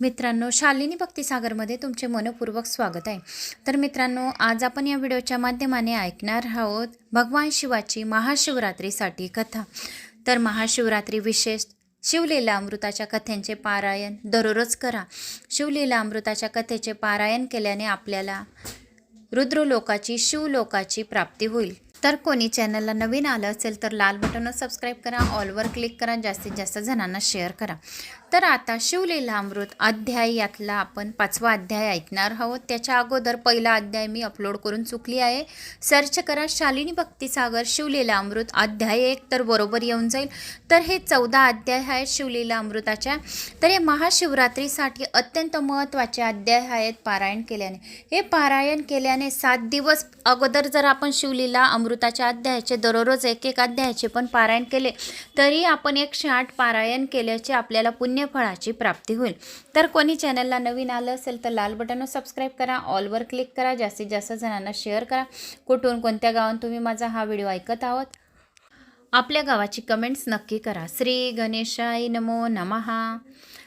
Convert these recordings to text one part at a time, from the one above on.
मित्रांनो शालिनी भक्तिसागरमध्ये तुमचे मनपूर्वक स्वागत आहे. तर मित्रांनो आज आपण या व्हिडिओच्या माध्यमाने ऐकणार आहोत भगवान शिवाची महाशिवरात्रीसाठी कथा. तर महाशिवरात्री विशेष शिवलीला अमृताच्या कथेंचे पारायण दररोज करा. शिवलीला अमृताच्या कथेचे पारायण केल्याने आपल्याला रुद्रलोकाची शिवलोकाची प्राप्ती होईल. तर कोणी चॅनलला नवीन आलं असेल तर लाल बटनवर सबस्क्राईब करा ऑलवर क्लिक करा जास्तीत जास्त जणांना शेअर करा. तर आता शिवलीला अमृत अध्याय यातला आपण पाचवा अध्याय ऐकणार आहोत. त्याच्या अगोदर पहिला अध्याय मी अपलोड करून चुकली आहे. सर्च करा शालिनी भक्तिसागर शिवलीला अमृत अध्याय एक तर बरोबर येऊन जाईल. तर हे चौदा अध्याय आहेत शिवलीला अमृताच्या. तर हे महाशिवरात्रीसाठी अत्यंत महत्त्वाचे अध्याय आहेत पारायण केल्याने. हे पारायण केल्याने सात दिवस अगोदर जर आपण शिवलीला अमृताच्या अध्यायाचे दररोज एक एक अध्यायाचे पण पारायण केले तरी आपण एकशे आठ पारायण केल्याचे आपल्याला पुण्य फळाची प्राप्ती होईल. तर कोणी चॅनलला नवीन आलं असेल तर लाल बटनवर सबस्क्राईब करा ऑलवर क्लिक करा जास्तीत जास्त जणांना शेअर करा. कुठून कोणत्या गावात तुम्ही माझा हा व्हिडिओ ऐकत आहोत? आपल्या गावाची कमेंट्स नक्की करा. श्री गणेशाय नमो नमहा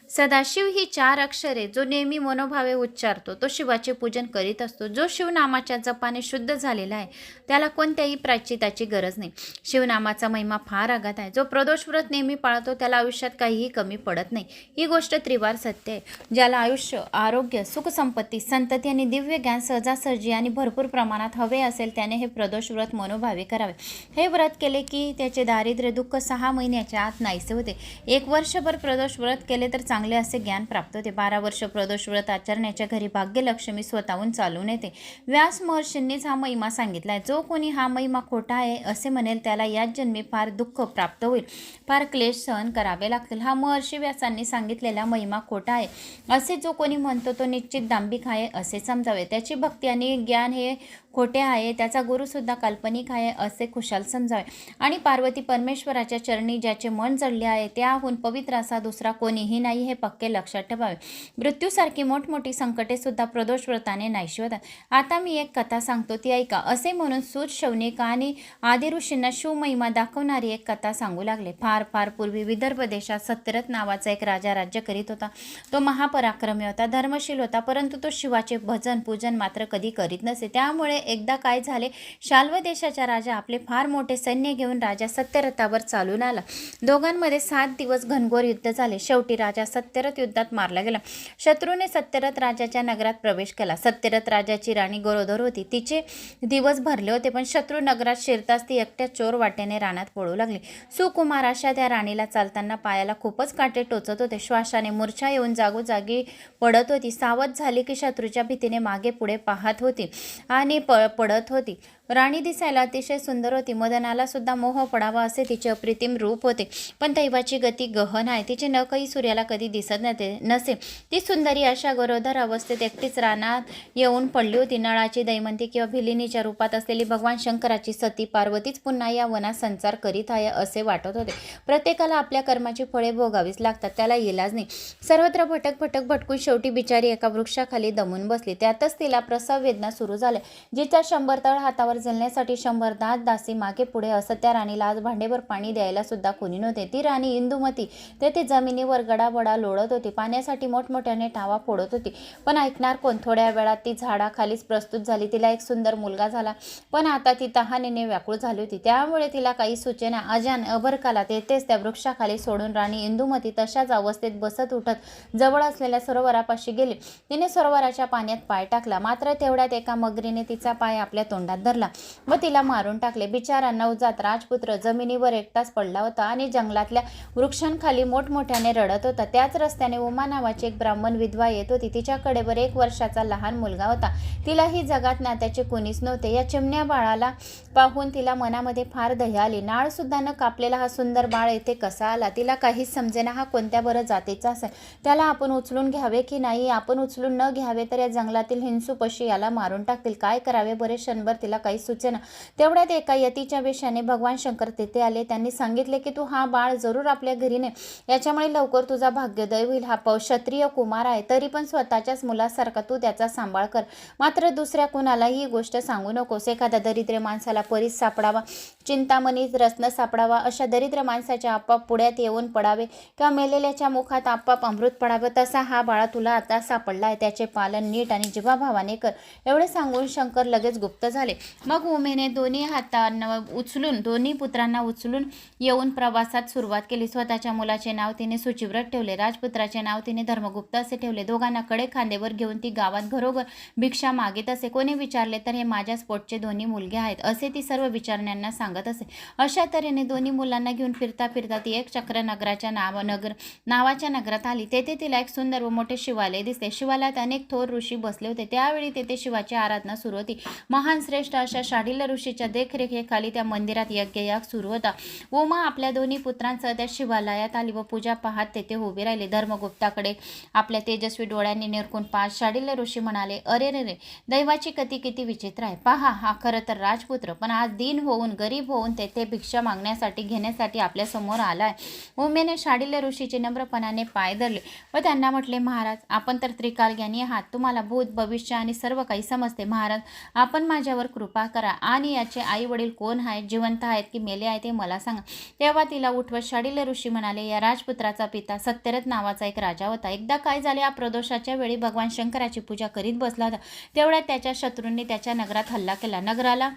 सदाशिव ही चार अक्षरे जो नेहमी मनोभावे उच्चारतो तो शिवाचे पूजन करीत असतो. जो शिवनामाच्या जपाने शुद्ध झालेला आहे त्याला कोणत्याही प्राचिताची गरज नाही. शिवनामाचा महिमा फार आघात आहे. जो प्रदोष व्रत नेहमी पाळतो त्याला आयुष्यात काहीही कमी पडत नाही. ही गोष्ट त्रिवार सत्य आहे ज्याला आयुष्य आरोग्य सुखसंपत्ती संतती आणि दिव्य ज्ञान सहजासहजी आणि भरपूर प्रमाणात हवे असेल त्याने हे प्रदोष व्रत मनोभावे करावे. हे व्रत केले की त्याचे दारिद्र्य दुःख सहा महिन्याच्या आत नाहीसे होते. एक वर्षभर प्रदोष व्रत केले तर चांगले चांगले असे ज्ञान प्राप्त होते. बारा वर्ष प्रदोष व्रत आचरण्याच्या घरी भाग्यलक्ष्मी स्वतःहून चालून येते. व्यास महर्षींनीच हा महिमा सांगितला आहे. जो कोणी हा महिमा खोटा आहे असे म्हणेल त्याला याच जन्मी फार दुःख प्राप्त होईल. फार क्लेश सहन करावे लागतील. हा महर्षी व्यासांनी सांगितलेला महिमा खोटा आहे. असे जो कोणी म्हणतो तो निश्चित दांभिक आहे असे समजावे. त्याची भक्ती आणि ज्ञान हे खोटे आहे त्याचा गुरुसुद्धा काल्पनिक आहे असे खुशाल समजावे. आणि पार्वती परमेश्वराच्या चरणी ज्याचे मन जडले आहे त्याहून पवित्र असा दुसरा कोणीही नाही हे पक्के लक्षात ठेवावे. मृत्यूसारखी मोठमोठी संकटे सुद्धा प्रदोष व्रताने नाहीशी होतात आता मी एक कथा सांगतो ती ऐका. असे म्हणून सूत शौनिका आणि आदिऋषींना शिवमहिमा दाखवणारी एक कथा सांगू लागले. फार फार पूर्वी विदर्भ देशात सत्यरथ नावाचा एक राजा राज्य करीत होता. तो महापराक्रमी होता धर्मशील होता परंतु तो शिवाचे भजन पूजन मात्र कधी करीत नसे. त्यामुळे एकदा काय झाले शाल्व देशाचा राजा आपले फार मोठे सैन्य घेऊन राजा सत्यरथावर चालून आला. दोघांमध्ये सात दिवस घनघोर युद्ध झाले. शेवटी राजा सत्यरथ युद्धात मारला गेला. शत्रूने सत्यरथ राजाच्या नगरात प्रवेश केला. सत्यरथ राजाची राणी गरोदर होती. तिचे दिवस भरले होते पण शत्रू नगरात शिरताच ती एकट्या चोर वाटेने रानात पळू लागली. सुकुमार अशा त्या राणीला चालताना पायाला खूपच काटे टोचत होते. श्वासाने मूर्छा येऊन जागोजागी पडत होती. सावध झाली की शत्रूच्या भीतीने मागे पुढे पाहत होती आणि प पडत होती. राणी दिसायला अतिशय सुंदर होती. मदनाला सुद्धा मोह पडावा असे तिचे अप्रतिम रूप होते. पण दैवाची गती गहन आहे. तिचे नखही सूर्याला कधी दिसत नव्हते नसे. ती सुंदरी अशा गरोदर अवस्थेत एकटीच रानात येऊन पडली होती. नळाची दैमंती किंवा भिलिनीच्या रूपात असलेली भगवान शंकराची सती पार्वतीच पुन्हा या वनात संचार करीत आहे असे वाटत होते. प्रत्येकाला आपल्या कर्माची फळे भोगावीच लागतात. त्याला इलाज नाही. सर्वत्र भटक भटक भटकून शेवटी बिचारी एका वृक्षाखाली दमून बसली. त्यातच तिला प्रसव वेदना सुरू झाल्या. जिच्या शंभर तळ हातावर जलण्यासाठी शंभर दात दासी मागे पुढे असत त्या राणीला आज भांडेभर पाणी द्यायला सुद्धा कोणी नव्हते. ती राणी इंदुमती. तेथे जमिनीवर गडाबडा लोळत होती. पाण्यासाठी मोठमोठ्याने टावा फोडत होती. पण ऐकणार कोण? थोड्या वेळात ती झाडाखालीच प्रस्तुत झाली. तिला एक सुंदर मुलगा झाला. पण आता ती तहानेने व्याकुळ झाली होती. त्यामुळे तिला काही सूचना अजान अभरकाला तेथेच त्या वृक्षाखाली सोडून राणी इंदुमती तशाच अवस्थेत बसत उठत जवळ असलेल्या सरोवरापाशी गेली. तिने सरोवराच्या पाण्यात पाय टाकला. मात्र तेवढ्यात एका मगरीने तिचा पाय आपल्या तोंडात धरला. व तिला मारून टाकले. बिचारा नवजात राजपुत्र जमिनीवर एकटाच पडला होता आणि जंगलातल्या वृक्षांखाली मोठमोठ्याने रडत होता. त्याच रस्त्याने उमा नावाची एक ब्राह्मण विधवा येत होती. तिच्याकडे वर एक वर्षाचा लहान मुलगा होता. तिला ही जगात नात्याचे कोणीच नव्हते. या चिमण्या बाळाला पाहून तिला मनामध्ये फार दया आली. नाळसुद्धा न कापलेला हा सुंदर बाळ येथे कसा आला? तिला काहीच समजेना हा कोणत्या बरं जातीचा असेल. त्याला आपण उचलून घ्यावे की नाही? आपण उचलून न घ्यावे तर या जंगलातील हिंसू पशी याला मारून टाकतील. काय करावे? बरे क्षणभर तिला काही सूचना. तेवढ्यात एका यतीच्या वेशाने भगवान शंकर तेथे आले. त्यांनी सांगितले की तू हा बाळ जरूर आपल्या घरी ने. याच्यामुळे लवकर तुझा भाग्योदय होईल. हा पौ क्षत्रिय कुमार आहे. तरी पण स्वतःच्याच मुलासारखा तू त्याचा सांभाळ कर. मात्र दुसऱ्या कुणालाही ही गोष्ट सांगू नकोस. एखाद्या दरिद्र माणसाला परीस सापडावा चिंतामणी रत्न सापडावा अशा दरिद्र माणसाच्या आपाप पुढ्यात येऊन पडावे किंवा मेलेल्याच्या मुखात आपाप अमृत पडावं तसा हा बाळा तुला आता सापडला आहे. त्याचे पालन नीट आणि जीवाभावाने कर. एवढे सांगून शंकर लगेच गुप्त झाले. मग उमेने दोन्ही हातांना उचलून दोन्ही पुत्रांना उचलून येऊन प्रवासात सुरुवात केली. स्वतःच्या मुलाचे नाव तिने सुचिव्रत ठेवले. राजपुत्राचे नाव तिने धर्मगुप्त असे ठेवले. दोघांना कडे खांदेवर घेऊन ती गावात घरोघर भिक्षा मागित असे. कोणी विचारले तर हे माझ्या स्पोटचे दोन्ही मुलगे आहेत असे ती सर्व विचारण्यांना सांगत असे. अशा तऱ्हेने दोन्ही मुलांना घेऊन फिरता फिरता ती एक चक्र नगराच्या नाव नगर नावाच्या नगरात आली. तेथे तिला एक सुंदर व मोठे शिवालय दिसते शिवालयात अनेक थोर ऋषी बसले होते. त्यावेळी तेथे शिवाची आराधना सुरू होती. महान श्रेष्ठ अशा शाडिल्य ऋषीच्या देखरेखीखाली त्या मंदिरात यज्ञयाग सुरू होता. उमा आपल्या दोन्ही पुत्रांसह त्या शिवालयात आली व पूजा पाहत तेथे उभी राहिले. धर्मगुप्ताकडे आपल्या तेजस्वी डोळ्यांनी निरकून पाच शाडिल्य ऋषी म्हणाले अरे रे रे दैवाची कती किती विचित्र आहे. पहा हा खरं तर राजपुत्र पण आज दिन होऊन गरीब होऊन तेथे भिक्षा मागण्यासाठी घेण्यासाठी आपल्यासमोर आलाय. उमेने शाडिल्य ऋषीचे नम्रपणाने पाय धरले व त्यांना म्हटले महाराज आपण तर त्रिकालज्ञानी आहात. तुम्हाला भूत भविष्य आणि सर्व काही समजते. महाराज आपण माझ्यावर कृपा करा. आणि याचे आई वडील कोण आहेत? जिवंत आहेत की मेले आहेत ते मला सांगा. तेव्हा तिला उठवत शाडिल ऋषी म्हणाले या राजपुत्राचा पिता सत्यरथ नावाचा एक राजा होता. एकदा काय झाले या प्रदोषाच्या वेळी भगवान शंकराची पूजा करीत बसला होता. तेवढ्यात त्याच्या शत्रूंनी त्याच्या नगरात हल्ला केला. नगराला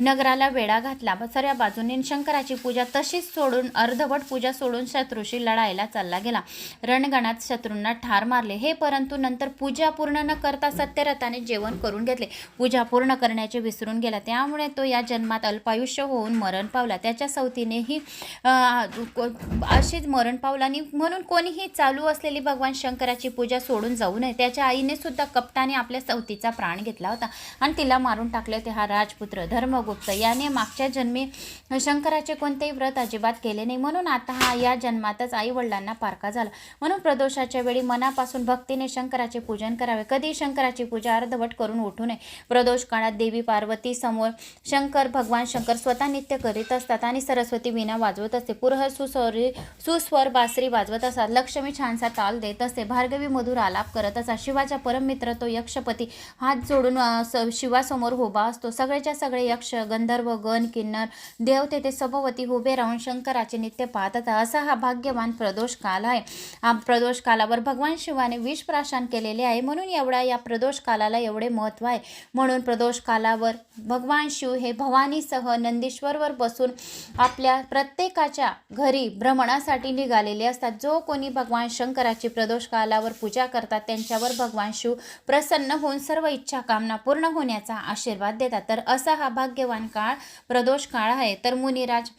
नगराला वेढा घातला. व बाजूने शंकराची पूजा तशीच सोडून अर्धवट पूजा सोडून शत्रूशी लढायला चालला गेला. रणगणात शत्रूंना ठार मारले. हे परंतु नंतर पूजा पूर्ण न करता सत्यरथाने जेवण करून घेतले. पूजा पूर्ण करण्याचे विसरून गेला. त्यामुळे तो या जन्मात अल्पायुष्य होऊन मरण पावला. त्याच्या सवतीनेही अ, को- अशीच मरण पावला. आणि म्हणून कोणीही चालू असलेली भगवान शंकराची पूजा सोडून जाऊ नये. त्याच्या आईने सुद्धा कपटाने आपल्या सवतीचा प्राण घेतला होता. आणि तिला मारून टाकले होते. हा राजपूत राजपुत्र धर्मगुप्त याने मागच्या जन्मी शंकराचे कोणतेही व्रत अजिबात केले नाही. म्हणून आता हा या जन्मातच आई वडिलांना पारका झाला. म्हणून प्रदोषाच्या वेळी मनापासून भक्तीने शंकराचे पूजन करावे. कधी शंकराची पूजा अर्धवट करून उठू नये. प्रदोष काळात देवी पार्वती समोर शंकर भगवान शंकर स्वतः नित्य करीत असतात आणि सरस्वती विणा वाजवत असते. पुरह सुस्वरी सुस्वर बासरी वाजवत असतात. लक्ष्मी छानसा ताल देत असते. भार्गवी मधुर आलाप करत असतात. शिवाचा परममित्र तो यक्षपती. हात जोडून शिवासमोर उभा असतो. सगळेच्या सगळे यक्ष गंधर्व गण किन्नर देव तेथे सभोवती उभे राहून शंकराचे नित्य पाहत असा हा भाग्यवान प्रदोष काल आहे. हा प्रदोष कालावर भगवान शिवाने विष प्राशन केलेले आहे. म्हणून एवढ्या या प्रदोष कालाला एवढे महत्त्व आहे. म्हणून प्रदोष कालावर भगवान शिव हे भवानीसह नंदीश्वरवर बसून आपल्या प्रत्येकाच्या घरी भ्रमणासाठी निघालेले असतात. जो कोणी भगवान शंकराची प्रदोष कालावर पूजा करतात त्यांच्यावर भगवान शिव प्रसन्न होऊन सर्व इच्छा कामना पूर्ण होण्याचा आशीर्वाद देतात. तर असं हा भाग्यवान काळ प्रदोष काळ आहे. तर मुनिराज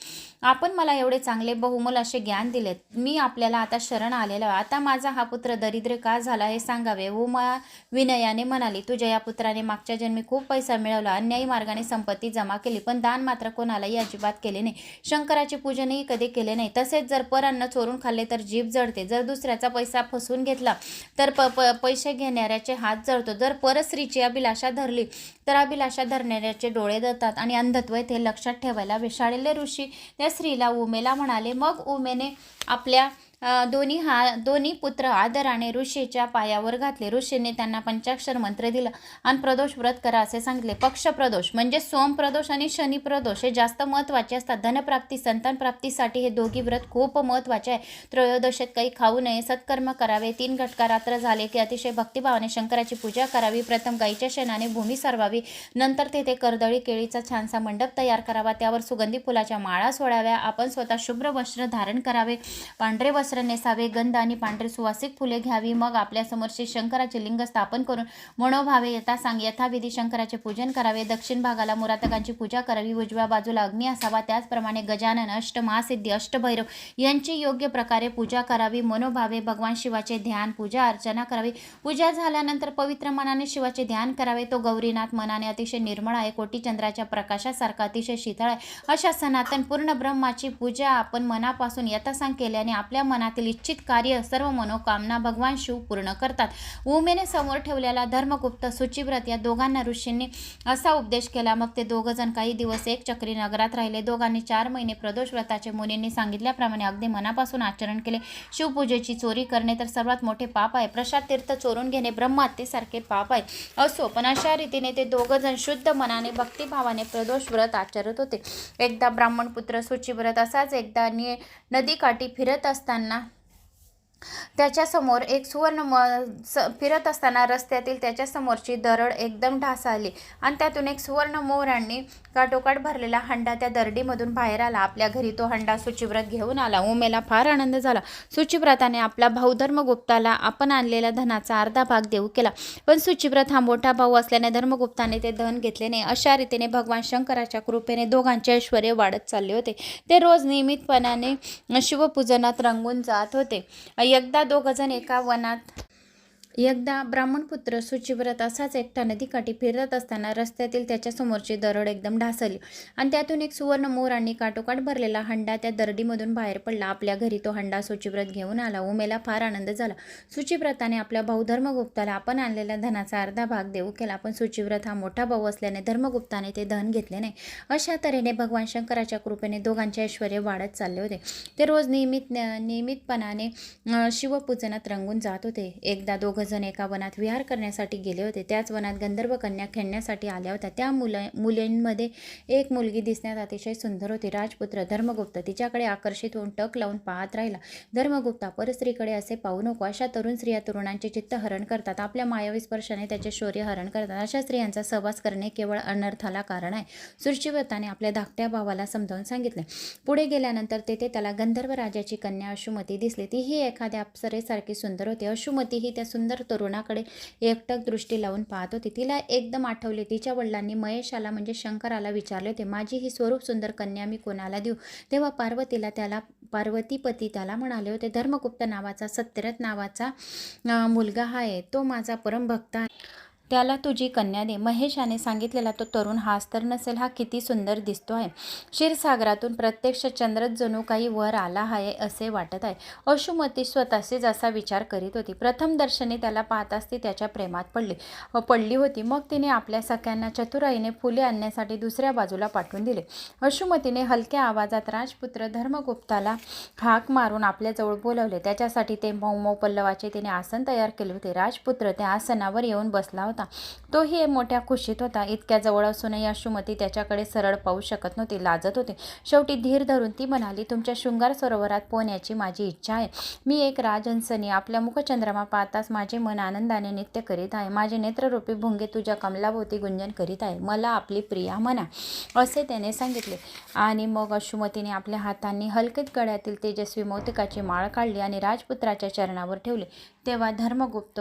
आपण मला एवढे चांगले बहुमोल असे ज्ञान दिलेत. मी आपल्याला आता शरण आलेलो आता माझा हा पुत्र दरिद्र का झाला हे सांगावे? उमा विनयाने म्हणाली तुझ्या या पुत्राने मागच्या जन्मी खूप पैसा मिळवला. अन्यायी मार्गाने संपत्ती जमा केली पण दान मात्र कोणालाही अजिबात केले नाही. शंकराचे पूजनही कधी केले नाही. तसेच जर पर अन्न चोरून खाल्ले तर जीभ जळते. जर दुसऱ्याचा पैसा फसवून घेतला तर प प पैसे घेणाऱ्याचे हात जळतो. जर परस्त्रीची अभिलाषा धरली तर अभिलाषा धरणाऱ्याचे डोळे देतात आणि अंधत्व ते लक्षात ठेवायला विशाळलेले ऋषी त्या स्त्रीला उमेला म्हणाले मग उमेने आपल्या दोन्ही हा दोन्ही पुत्र आदराने ऋषीच्या पायावर घातले. ऋषीने त्यांना पंचाक्षर मंत्र दिला. आणि प्रदोष व्रत करा असे सांगितले. पक्ष प्रदोष म्हणजे सोम प्रदोष आणि शनी प्रदोष हे जास्त महत्त्वाचे असतात. धनप्राप्ती संतान प्राप्तीसाठी हे दोघी व्रत खूप महत्त्वाचे आहे. त्रयोदशेत काही खाऊ नये सत्कर्म करावे तीन घटका रात्र झाले की अतिशय भक्तिभावाने शंकराची पूजा करावी प्रथम गाईच्या शेणाने भूमी सरवावी नंतर तेथे कर्दळी केळीचा छानसा मंडप तयार करावा त्यावर सुगंधी फुलाच्या माळा सोडाव्या आपण स्वतः शुभ्र वस्त्र धारण करावे पांढरे वस्त्र नेसावे गंध आणि पांढरे सुवासिक फुले घ्यावी. मग आपल्यासमोर श्री शंकराचे लिंग स्थापन करून मनोभावे यथा सांग यथाविधी शंकराचे पूजन करावे. दक्षिण भागाला मुरातकांची पूजा करावी. उजव्या बाजूला अग्नी असावा. त्याचप्रमाणे गजानन अष्टमहासिद्धी अष्टभैरव यांची योग्य प्रकारे पूजा करावी. मनोभावे भगवान शिवाचे ध्यान पूजा अर्चना करावी. पूजा झाल्यानंतर पवित्र मनाने शिवाचे ध्यान करावे. तो गौरीनाथ मनाने अतिशय निर्मळ आहे. कोटी चंद्राच्या प्रकाशासारखा अतिशय शीतळ आहे. अशा सनातन पूर्ण ब्रह्माची पूजा आपण मनापासून यथासांग केल्याने आपल्या मनातील इच्छित कार्य सर्व मनोकामना भगवान शिव पूर्ण करतात. उमेने समोर ठेवलेला धर्मगुप्त सुचिव्रत या दोघांना ऋषींनी असा उपदेश केला. मग ते दोघं जण काही दिवस एक चक्री नगरात राहिले. दोघांनी चार महिने प्रदोष व्रताचे मुनींनी सांगितल्याप्रमाणे अगदी मनापासून आचरण केले. शिवपूजेची चोरी करणे तर सर्वात मोठे पाप आहे. प्रसाद तीर्थ चोरून घेणे ब्रह्महत्येसारखे पाप आहे. असो पण अशा रीतीने ते दोघं जण शुद्ध मनाने भक्तिभावाने प्रदोष व्रत आचरत होते. एकदा ब्राह्मण पुत्र सुचिव्रत असाच एकदा नदीकाठी फिरत असताना pernah त्याच्यासमोर एक सुवर्ण म स फिरत असताना रस्त्यातील त्याच्यासमोरची दरड एकदम ढासाळली. आणि त्यातून एक सुवर्ण मोहरांनी काटोकाट भरलेला हंडा त्या दरडीमधून बाहेर आला. आपल्या घरी तो हंडा सुचिव्रत घेऊन आला. उमेला फार आनंद झाला. सुचिव्रताने आपला भाऊ धर्मगुप्ताला आपण आणलेल्या धनाचा अर्धा भाग देऊ केला. पण सुचिव्रत हा मोठा भाऊ असल्याने धर्मगुप्ताने ते धन घेतले नाही. अशा रीतीने भगवान शंकराच्या कृपेने दोघांचे ऐश्वर वाढत चालले होते. ते रोज नियमितपणाने शिवपूजनात रंगून जात होते. एकदा दोघंजण एका वनात एकदा ब्राह्मणपुत्र सुचिव्रत असाच एकटा नदीकाठी फिरत असताना रस्त्यातील त्याच्या समोरची दरड एकदम ढासळली. आणि त्यातून एक सुवर्ण मोर आणि काटोकाट भरलेला हंडा त्या दरडीमधून बाहेर पडला. आपल्या घरी तो हंडा सुचिव्रत घेऊन आला. उमेला फार आनंद झाला. सुचिव्रताने आपल्या भाऊ धर्मगुप्ताला आपण आणलेल्या धनाचा अर्धा भाग देऊ केला. पण सुचिव्रत हा मोठा भाऊ असल्याने धर्मगुप्ताने ते धन घेतले नाही. अशा तऱ्हेने भगवान शंकराच्या कृपेने दोघांचे ऐश्वर वाढत चालले होते. ते रोज नियमित नियमितपणाने शिवपूजनात रंगून जात होते. एकदा दोघं जण एका वनात विहार करण्यासाठी गेले होते. त्याच वनात गंधर्व कन्या खेळण्यासाठी आल्या होत्या. त्या मुलं मुलींमध्ये एक मुलगी दिसण्यात अतिशय सुंदर होती. राजपुत्र धर्मगुप्त तिच्याकडे आकर्षित होऊन टक लावून पाहत राहिला. धर्मगुप्ता परस्त्रीकडे असे पाहू नको. अशा तरुण स्त्रिया तरुणांचे चित्त हरण करतात. आपल्या मायावी स्पर्शाने त्याचे शौर्य हरण करतात. अशा स्त्रियांचा सहवास करणे केवळ अनर्थाला कारण आहे. सुशिव्रताने आपल्या धाकट्या भावाला समजावून सांगितले. पुढे गेल्यानंतर तेथे त्याला गंधर्व राजाची कन्या अशुमती दिसली. तीही एखाद्या अप्सरेसारखी सुंदर होती. अशुमती ही त्या सुंदर तरुणाकडे एकटक दृष्टी लावून पाहत. होती तिला एकदम आठवले. तिच्या वडिलांनी महेशाला म्हणजे शंकराला विचारले होते माझी ही स्वरूप सुंदर कन्या मी कोणाला देऊ? तेव्हा पार्वतीला त्याला पार्वतीपती त्याला म्हणाले होते धर्मगुप्त नावाचा सत्यरथ नावाचा मुलगा हा आहे. तो माझा परमभक्त आहे. त्याला तुझी कन्या दे महेशाने सांगितलेला तो तरुण हाच तर नसेल हा किती सुंदर दिसतो आहे. क्षीरसागरातून प्रत्यक्ष चंद्रच जणू काही वर आला आहे असे वाटत आहे. अशुमती स्वतःशीच असा विचार करीत होती. प्रथम दर्शनी त्याला पाहताच ती त्याच्या प्रेमात पडली पडली होती. मग तिने आपल्या सख्यांना चतुराईने फुले आणण्यासाठी दुसऱ्या बाजूला पाठवून दिले. अशुमतीने हलक्या आवाजात राजपुत्र धर्मगुप्ताला हाक मारून आपल्याजवळ बोलवले. त्याच्यासाठी ते मऊ मऊ पल्लवाचे तिने आसन तयार केले होते. राजपुत्र त्या आसनावर येऊन बसला होता. तोही मोठ्या खुशीत होता. इतक्या जवळ असूनही अशुमती त्याच्याकडे सरळ पाहू शकत नव्हती लाजत होती. शेवटी धीर धरून ती म्हणाली तुमच्या शृंगार सरोवरात पोहण्याची माझी इच्छा आहे. मी एक राजहंसनी. आपल्या मुखचंद्रमा पाहताच माझे मन आनंदाने नृत्य करीत आहे. माझे नेत्ररूपी भुंगे तुझ्या कमलाभोवती गुंजन करीत आहे. मला आपली प्रिया म्हणा असे त्याने सांगितले. आणि मग अशुमतीने आपल्या हातांनी हलकेत गळ्यातील तेजस्वी मौतिकाची माळ काढली आणि राजपुत्राच्या चरणावर ठेवले. तेव्हा धर्मगुप्त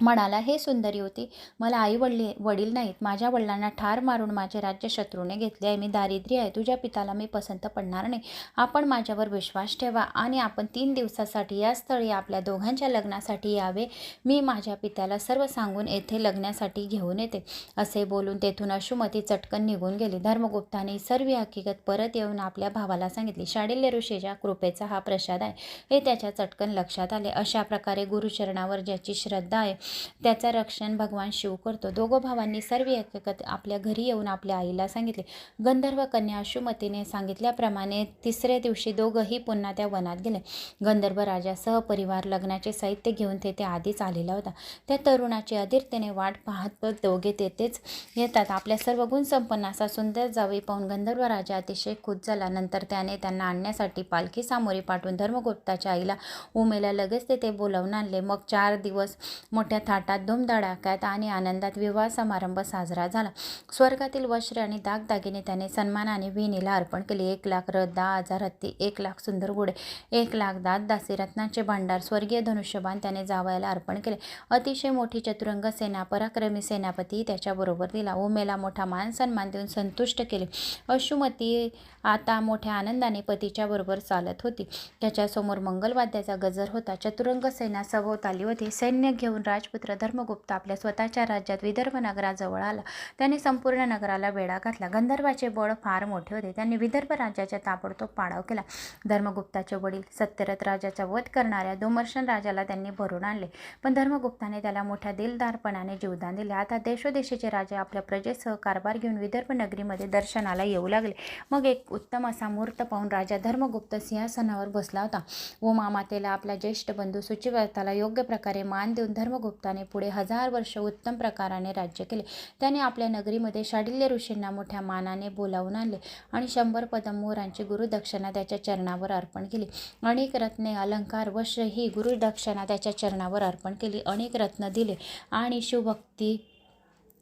म्हणाला हे सुंदरी होती. मला आई वडली वडील नाहीत. माझ्या वडिलांना ठार मारून माझे राज्य शत्रूने घेतले आहे. मी दारिद्र्य आहे. तुझ्या पिताला मी पसंत पडणार नाही. आपण माझ्यावर विश्वास ठेवा आणि आपण तीन दिवसासाठी या स्थळी आपल्या दोघांच्या लग्नासाठी यावे. मी माझ्या पित्याला सर्व सांगून येथे लग्नासाठी घेऊन येते. असे बोलून तेथून अशुमती चटकन निघून गेली. धर्मगुप्ताने सर्व हकीकत परत येऊन आपल्या भावाला सांगितली शाडिल्य ऋषीच्या कृपेचा हा प्रसाद आहे. हे त्याच्या चटकन लक्षात आले. अशा प्रकारे गुरुचरणावर ज्याची श्रद्धा आहे त्याचं रक्षण भगवान शिव करतो. दोघं भावांनी सर्व एकत आपल्या घरी येऊन आपल्या आईला सांगितले. गंधर्व कन्या अशुमतीने सांगितल्याप्रमाणे तिसऱ्या दिवशी दोघंही पुन्हा त्या वनात गेले. गंधर्व राजा सहपरिवार लग्नाचे साहित्य घेऊन तेथे आधीच आलेला होता. त्या तरुणाची अधीरतेने वाट पाहत दोघे तेथेच येतात. आपल्या सर्व गुणसंपन्न असा सुंदर जावे पाहून गंधर्व राजा अतिशय खुश झाला. नंतर त्याने त्यांना आणण्यासाठी पालखी सामोरी पाठवून धर्मगुप्ताच्या आईला उमेला लगेच तेथे बोलावून आणले. मग चार दिवस मोठ्या थाटात धुमधडाक्यात आणि आनंदात विवाह समारंभ साजरा झाला. स्वर्गातील वस्त्रे आणि दागदागिने त्याने सन्मानाने विणीला अर्पण केले. एक लाख रथ दहा हजार हत्ती एक लाख सुंदर घोडे एक लाख दात दासी रत्नाचे भांडार स्वर्गीय धनुष्यबाण त्याने जावयाला अर्पण केले. अतिशय मोठी चतुरंग सेना पराक्रमी सेनापती त्याच्याबरोबर दिला. उमेला मोठा मान सन्मान देऊन संतुष्ट केले. अशुमती आता मोठ्या आनंदाने पतीच्या बरोबर चालत होती. त्याच्यासमोर मंगलवाद्याचा गजर होता. चतुरंग सेना सभोवताली होती. सैन्य घेऊन राज राजपुत्र धर्मगुप्त आपल्या स्वतःच्या राज्यात विदर्भ नगराजवळ आला. त्याने संपूर्ण नगराला वेढा घातला. गंधर्वाचे बळ फार मोठे होते. त्यांनी विदर्भ राज्याचा ताबडतोब पाडाव केला. धर्मगुप्ताचे वडील सत्यरथ राजाचा वध करणाऱ्या दोमर्शन राजाला त्यांनी भरून आणले. पण धर्मगुप्ताने त्याला मोठ्या दिलदारपणाने जीवदान दिले. आता देशोदेशीचे राजे आपल्या प्रजेसह कारभार घेऊन विदर्भ नगरीमध्ये दर्शनाला येऊ लागले. मग एक उत्तम असा मुहूर्त पाहून राजा धर्मगुप्त सिंहासनावर बसला होता. व मामातेला आपला ज्येष्ठ बंधू सुचिव्रताला योग्य प्रकारे मान देऊन धर्मगुप्त गुप्ताने पुढे हजार वर्ष उत्तम प्रकाराने राज्य केले. त्याने आपल्या नगरीमध्ये शाडिल्य ऋषींना मोठ्या मानाने बोलावून आणले आणि शंभर पदम मोहरांची गुरुदक्षिणा त्याच्या चरणावर अर्पण केली. अनेक रत्ने अलंकार वश ही गुरुदक्षिणा त्याच्या चरणावर अर्पण केली. अनेक रत्न दिले आणि शिवभक्ती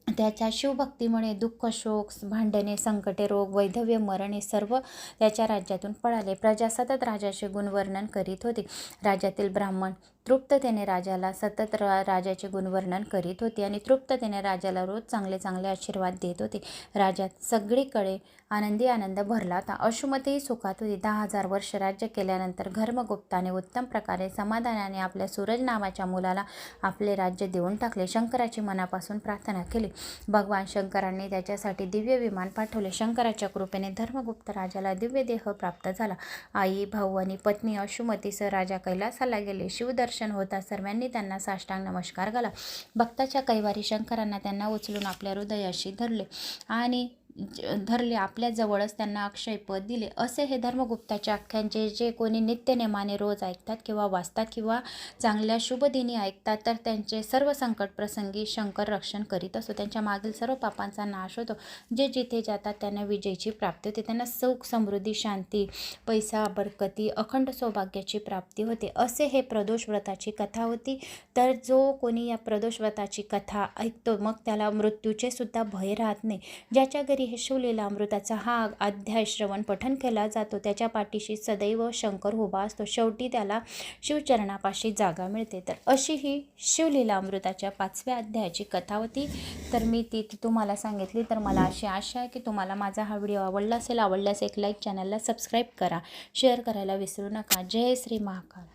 त्याच्या शिवभक्तीमुळे दुःख शोक भांडणे संकटे रोग वैधव्य मरण हे सर्व त्याच्या राज्यातून पळाले. प्रजा सतत राजाचे गुणवर्णन करीत होती. राज्यातील ब्राह्मण तृप्ततेने राजाला सतत रा राजाचे गुणवर्णन करीत होते आणि तृप्ततेने राजाला रोज चांगले चांगले आशीर्वाद देत होते. राज्यात सगळीकडे आनंदी आनंद भरला होता. अशुमतीही सुखात होती. दहा हजार वर्ष राज्य केल्यानंतर धर्मगुप्ताने उत्तम प्रकारे समाधानाने आपल्या सूरज नावाच्या मुलाला आपले राज्य देऊन टाकले. शंकराची मनापासून प्रार्थना केली. भगवान शंकरांनी त्याच्यासाठी दिव्य विमान पाठवले. शंकराच्या कृपेने धर्मगुप्त राजाला दिव्य देह प्राप्त झाला. आई भाऊ आणि पत्नी अशुमतीसह राजा कैलासाला गेले. शिवदर्शन होता सर्वांनी त्यांना साष्टांग नमस्कार घाला भक्ताच्या कैवारी शंकरांना त्यांना उचलून आपल्या हृदयाशी धरले. आणि धरले आपल्याजवळच त्यांना अक्षयपद दिले. असे हे धर्मगुप्ताचे आख्यांचे जे कोणी नित्यनेमाने रोज ऐकतात किंवा वाचतात किंवा चांगल्या शुभदिनी ऐकतात तर त्यांचे सर्व संकट प्रसंगी शंकर रक्षण करीत असतो. त्यांच्या मागील सर्व पापांचा नाश होतो. जे जिथे जातात त्यांना विजयची प्राप्ती होते. त्यांना सुख समृद्धी शांती पैसा बरकती अखंड सौभाग्याची प्राप्ती होते. असे हे प्रदोष व्रताची कथा होती. तर जो कोणी या प्रदोष व्रताची कथा ऐकतो मग त्याला मृत्यूचे सुद्धा भय राहत नाही. ज्याच्या घरी हे शिवलीला अमृताचा हा अध्याय श्रवण पठन केला जातो. त्याच्या पाठीशी सदैव शंकर उभा असतो. शेवटी त्याला शिवचरणापाशी जागा मिळते. तर अशी ही शिवलीला अमृताच्या पाचव्या अध्यायाची कथा होती तर मी ती ती तुम्हाला सांगितली. तर मला अशी आशा आहे की तुम्हाला माझा हा व्हिडिओ आवडला असेल आवडल्यास एक लाईक चॅनलला सबस्क्राईब करा. शेअर करायला विसरू नका. जय श्री महाकाल.